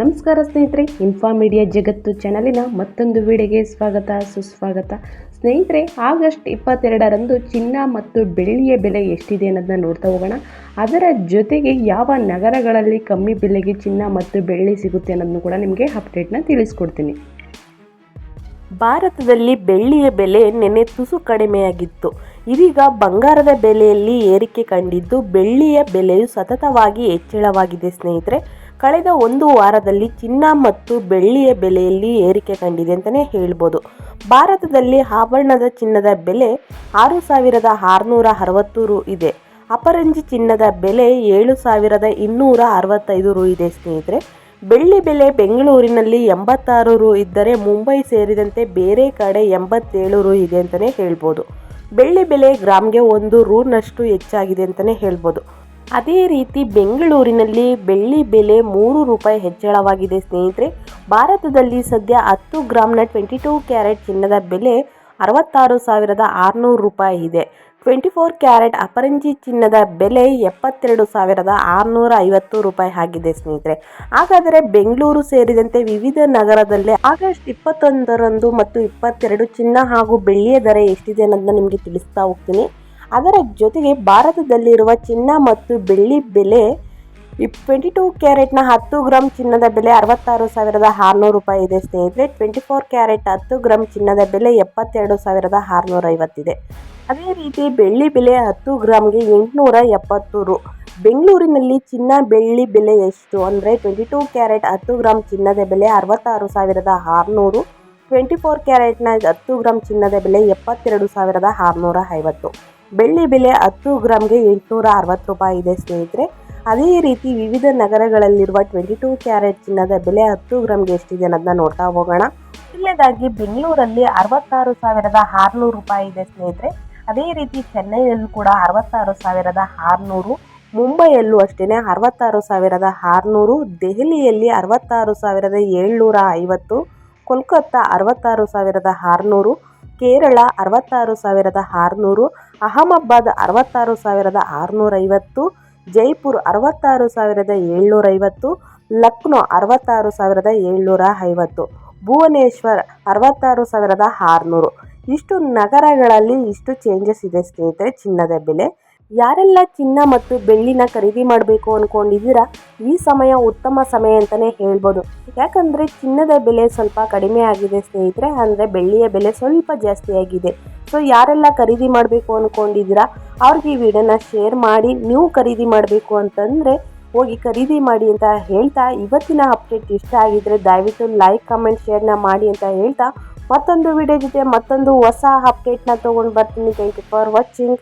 ನಮಸ್ಕಾರ ಸ್ನೇಹಿತರೆ info media ಜಗತ್ತು ಚಾನಲಿನ ಮತ್ತೊಂದು ವಿಡಿಯೋಗೆ ಸ್ವಾಗತ, ಸುಸ್ವಾಗತ. ಸ್ನೇಹಿತರೆ, ಆಗಸ್ಟ್ ಇಪ್ಪತ್ತೆರಡರಂದು ಚಿನ್ನ ಮತ್ತು ಬೆಳ್ಳಿಯ ಬೆಲೆ ಎಷ್ಟಿದೆ ಅನ್ನೋದನ್ನ ನೋಡ್ತಾ ಹೋಗೋಣ. ಅದರ ಜೊತೆಗೆ ಯಾವ ನಗರಗಳಲ್ಲಿ ಕಮ್ಮಿ ಬೆಲೆಗೆ ಚಿನ್ನ ಮತ್ತು ಬೆಳ್ಳಿ ಸಿಗುತ್ತೆ ಅನ್ನೋದನ್ನು ಕೂಡ ನಿಮಗೆ ಅಪ್ಡೇಟ್ನ ತಿಳಿಸ್ಕೊಡ್ತೀನಿ. ಭಾರತದಲ್ಲಿ ಬೆಳ್ಳಿಯ ಬೆಲೆ ನೆನೆ ತುಸು ಕಡಿಮೆಯಾಗಿತ್ತು. ಇದೀಗ ಬಂಗಾರದ ಬೆಲೆಯಲ್ಲಿ ಏರಿಕೆ ಕಂಡಿದ್ದು ಬೆಳ್ಳಿಯ ಬೆಲೆಯು ಸತತವಾಗಿ ಹೆಚ್ಚಳವಾಗಿದೆ ಸ್ನೇಹಿತರೆ. ಕಳೆದ ಒಂದು ವಾರದಲ್ಲಿ ಚಿನ್ನ ಮತ್ತು ಬೆಳ್ಳಿಯ ಬೆಲೆಯಲ್ಲಿ ಏರಿಕೆ ಕಂಡಿದೆ ಅಂತಲೇ ಹೇಳ್ಬೋದು. ಭಾರತದಲ್ಲಿ ಆಭರಣದ ಚಿನ್ನದ ಬೆಲೆ ಆರು ಸಾವಿರದ ಆರುನೂರ ಅರವತ್ತು ರು ಇದೆ. ಅಪರಂಜಿ ಚಿನ್ನದ ಬೆಲೆ ಏಳು ಸಾವಿರದ ಇನ್ನೂರ ಅರವತ್ತೈದು ರು ಇದೆ ಸ್ನೇಹಿತರೆ. ಬೆಳ್ಳಿ ಬೆಲೆ ಬೆಂಗಳೂರಿನಲ್ಲಿ ಎಂಬತ್ತಾರು ರು ಇದ್ದರೆ ಮುಂಬೈ ಸೇರಿದಂತೆ ಬೇರೆ ಕಡೆ ಎಂಬತ್ತೇಳು ರು ಇದೆ ಅಂತಲೇ ಹೇಳ್ಬೋದು. ಬೆಳ್ಳಿ ಬೆಲೆ ಗ್ರಾಮ್ಗೆ ಒಂದು ರೂನಷ್ಟು ಹೆಚ್ಚಾಗಿದೆ ಅಂತಲೇ ಹೇಳ್ಬೋದು. ಅದೇ ರೀತಿ ಬೆಂಗಳೂರಿನಲ್ಲಿ ಬೆಳ್ಳಿ ಬೆಲೆ ಮೂರು ರೂಪಾಯಿ ಹೆಚ್ಚಳವಾಗಿದೆ ಸ್ನೇಹಿತರೆ. ಭಾರತದಲ್ಲಿ ಸದ್ಯ ಹತ್ತು ಗ್ರಾಮ್ನ ಟ್ವೆಂಟಿ ಟೂ ಕ್ಯಾರೆಟ್ ಚಿನ್ನದ ಬೆಲೆ ಅರವತ್ತಾರು ಸಾವಿರದ ಆರುನೂರು ರೂಪಾಯಿ ಇದೆ. ಟ್ವೆಂಟಿ ಫೋರ್ ಕ್ಯಾರೆಟ್ ಅಪರಂಜಿ ಚಿನ್ನದ ಬೆಲೆ ಎಪ್ಪತ್ತೆರಡು ಸಾವಿರದ ಆರುನೂರ ಐವತ್ತು ರೂಪಾಯಿ ಆಗಿದೆ ಸ್ನೇಹಿತರೆ. ಹಾಗಾದರೆ ಬೆಂಗಳೂರು ಸೇರಿದಂತೆ ವಿವಿಧ ನಗರದಲ್ಲಿ ಆಗಸ್ಟ್ ಇಪ್ಪತ್ತೊಂದರಂದು ಮತ್ತು ಇಪ್ಪತ್ತೆರಡು ಚಿನ್ನ ಹಾಗೂ ಬೆಳ್ಳಿಯ ದರ ಎಷ್ಟಿದೆ ಅನ್ನೋದನ್ನ ನಿಮಗೆ ತಿಳಿಸ್ತಾ ಹೋಗ್ತೀನಿ. ಅದರ ಜೊತೆಗೆ ಭಾರತದಲ್ಲಿರುವ ಚಿನ್ನ ಮತ್ತು ಬೆಳ್ಳಿ ಬೆಲೆ ಟ್ವೆಂಟಿ ಟೂ ಕ್ಯಾರೆಟ್ನ ಹತ್ತು ಗ್ರಾಮ್ ಚಿನ್ನದ ಬೆಲೆ ಅರವತ್ತಾರು ಸಾವಿರದ ಆರುನೂರು ರೂಪಾಯಿ ಇದೆ. ಸ್ನೇಹಿತರೆ ಟ್ವೆಂಟಿ ಫೋರ್ ಕ್ಯಾರೆಟ್ ಹತ್ತು ಗ್ರಾಮ್ ಚಿನ್ನದ ಬೆಲೆ ಎಪ್ಪತ್ತೆರಡು ಸಾವಿರದ ಆರುನೂರ ಐವತ್ತಿದೆ. ಅದೇ ರೀತಿ ಬೆಳ್ಳಿ ಬೆಲೆ ಹತ್ತು ಗ್ರಾಮ್ಗೆ ಎಂಟುನೂರ ಎಪ್ಪತ್ತು ರು. ಬೆಂಗಳೂರಿನಲ್ಲಿ ಚಿನ್ನ ಬೆಳ್ಳಿ ಬೆಲೆ ಎಷ್ಟು ಅಂದರೆ ಟ್ವೆಂಟಿ ಟೂ ಕ್ಯಾರೆಟ್ ಹತ್ತು ಗ್ರಾಮ್ ಚಿನ್ನದ ಬೆಲೆ ಅರವತ್ತಾರು ಸಾವಿರದ ಆರುನೂರು ಟ್ವೆಂಟಿ ಫೋರ್ ಕ್ಯಾರೆಟ್ನ ಹತ್ತು ಗ್ರಾಮ್ ಚಿನ್ನದ ಬೆಲೆ ಎಪ್ಪತ್ತೆರಡು ಸಾವಿರದ ಆರುನೂರ ಐವತ್ತು ಬೆಳ್ಳಿ ಬೆಲೆ ಹತ್ತು ಗ್ರಾಮ್ಗೆ ಎಂಟುನೂರ ಅರವತ್ತು ರೂಪಾಯಿ ಇದೆ ಸ್ನೇಹಿತರೆ. ಅದೇ ರೀತಿ ವಿವಿಧ ನಗರಗಳಲ್ಲಿರುವ ಟ್ವೆಂಟಿ ಟೂ ಕ್ಯಾರೆಟ್ ಚಿನ್ನದ ಬೆಲೆ ಹತ್ತು ಗ್ರಾಮ್ಗೆ ಎಷ್ಟಿದೆ ಅನ್ನೋದನ್ನ ನೋಡ್ತಾ ಹೋಗೋಣ. ಮೊದಲನೇದಾಗಿ ಬೆಂಗಳೂರಲ್ಲಿ ಅರವತ್ತಾರು ಸಾವಿರದ ಆರುನೂರು ರೂಪಾಯಿ ಇದೆ ಸ್ನೇಹಿತರೆ. ಅದೇ ರೀತಿ ಚೆನ್ನೈಯಲ್ಲೂ ಕೂಡ ಅರವತ್ತಾರು ಸಾವಿರದ ಆರುನೂರು, ಮುಂಬೈಯಲ್ಲೂ ಅಷ್ಟೇ ಅರವತ್ತಾರು ಸಾವಿರದ ಆರುನೂರು, ದೆಹಲಿಯಲ್ಲಿ ಅರವತ್ತಾರು ಸಾವಿರದ ಏಳ್ನೂರ ಐವತ್ತು, ಕೋಲ್ಕತ್ತಾ ಅರವತ್ತಾರು ಸಾವಿರದ ಆರುನೂರು ಕೇರಳ ಅರವತ್ತಾರು ಸಾವಿರದ ಆರುನೂರು, ಅಹಮದಾಬಾದ್ ಅರವತ್ತಾರು ಸಾವಿರದ ಆರುನೂರೈವತ್ತು, ಜೈಪುರ್ ಅರವತ್ತಾರು ಸಾವಿರದ ಏಳ್ನೂರೈವತ್ತು, ಲಕ್ನೋ ಅರವತ್ತಾರು ಸಾವಿರದ ಏಳ್ನೂರ ಐವತ್ತು ಭುವನೇಶ್ವರ್ ಅರವತ್ತಾರು ಸಾವಿರದ ಆರುನೂರು. ಇಷ್ಟು ನಗರಗಳಲ್ಲಿ ಇಷ್ಟು ಚೇಂಜಸ್ ಇದೆ ಸ್ನೇಹಿತರೆ, ಚಿನ್ನದ ಬೆಲೆ. ಯಾರೆಲ್ಲ ಚಿನ್ನ ಮತ್ತು ಬೆಳ್ಳಿನ ಖರೀದಿ ಮಾಡಬೇಕು ಅಂದ್ಕೊಂಡಿದ್ದೀರಾ ಈ ಸಮಯ ಉತ್ತಮ ಸಮಯ ಅಂತಲೇ ಹೇಳ್ಬೋದು. ಯಾಕಂದರೆ ಚಿನ್ನದ ಬೆಲೆ ಸ್ವಲ್ಪ ಕಡಿಮೆ ಆಗಿದೆ ಸ್ನೇಹಿತರೆ, ಅಂದರೆ ಬೆಳ್ಳಿಯ ಬೆಲೆ ಸ್ವಲ್ಪ ಜಾಸ್ತಿ ಆಗಿದೆ. ಸೊ ಯಾರೆಲ್ಲ ಖರೀದಿ ಮಾಡಬೇಕು ಅಂದ್ಕೊಂಡಿದ್ದೀರಾ ಅವ್ರಿಗೆ ಈ ವಿಡಿಯೋನ ಶೇರ್ ಮಾಡಿ, ನೀವು ಖರೀದಿ ಮಾಡಬೇಕು ಅಂತಂದರೆ ಹೋಗಿ ಖರೀದಿ ಮಾಡಿ ಅಂತ ಹೇಳ್ತಾ, ಇವತ್ತಿನ ಅಪ್ಡೇಟ್ ಇಷ್ಟ ಆಗಿದ್ದರೆ ದಯವಿಟ್ಟು ಲೈಕ್ ಕಮೆಂಟ್ ಶೇರ್ನ ಮಾಡಿ ಅಂತ ಹೇಳ್ತಾ, ಮತ್ತೊಂದು ವಿಡಿಯೋ ಜೊತೆ ಮತ್ತೊಂದು ಹೊಸ ಅಪ್ಡೇಟ್ನ ತೊಗೊಂಡು ಬರ್ತೀನಿ. Thank you for watching